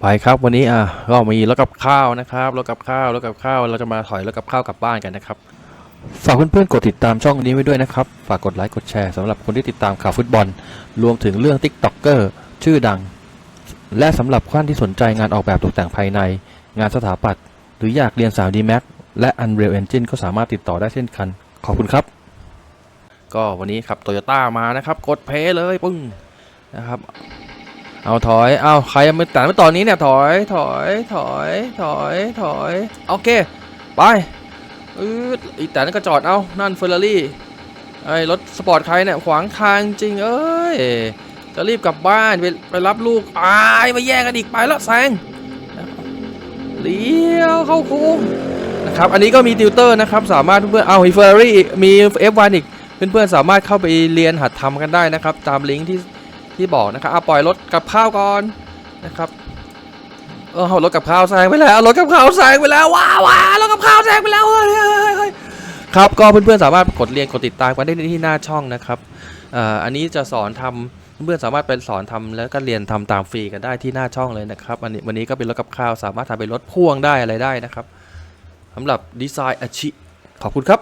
ไปครับวันนี้อะก็มีรถกับข้าวนะครับรถกับข้าวรถกับข้าวเราจะมาถอยรถกับข้าวกลับบ้านกันนะครับฝากเพื่อนๆกดติดตามช่องนี้ไว้ด้วยนะครับ ฝากกดไลค์กดแชร์สำหรับคนที่ติดตามข่าวฟุตบอล รวมถึงเรื่อง t ิ k t o k เกอร์ชื่อดัง และสำหรับท่านที่สนใจงานออกแบบตกแต่งภายใน งานสถาปัตย์หรืออยากเรียน 3D Max และ Unreal Engine ก็สามารถติดต่อได้เช่นกัน ขอบคุณครับ ก็วันนี้ครับโตโยต้ามานะครับ กดเพย์เลยปึ้งนะครับ เอาถอย เอาใครไม่แต่ม่ตอนนี้เนี่ยถอย ถอย ถอย ถอย ถอย โอเค ไปอืดอีแต่นั่นก็จอด เอานั่นเฟอร์รารี่ ไอ้รถสปอร์ตใครเนี่ยขวางทางจริง เอ้ย จะรีบกลับบ้าน ไปไปรับลูกอายมาแย่งกันอีกไปแล้วแซงเลี้ยวเข้าโค้งนะครับ อันนี้ก็มีติวเตอร์นะครับ สามารถเพื่อนๆเอาเฟอร์รารี่มี F1 อีก เพื่อนๆสามารถเข้าไปเรียนหัดทำกันได้นะครับ ตามลิงก์ที่ ที่บอกนะครับเอาปล่อยรถกับข้าวก่อนนะครับเออเอารถกับข้าวแซงไปแล้วรถกับข้าวแซงไปแล้วว้าวว้ารถกับข้าวแซงไปแล้วเฮ้ยเฮ้ยครับก็เพื่อนๆสามารถกดเรียนกดติดตามกันได้ที่หน้าช่องนะครับอันนี้จะสอนทำเพื่อนสามารถเป็นสอนทำแล้วก็เรียนทำตามฟรีกันได้ที่หน้าช่องเลยนะครับอันนี้วันนี้ก็เป็นรถกับข้าวสามารถทำเป็นรถพ่วงได้อะไรได้นะครับสำหรับดีไซน์อาชิขอบคุณครับ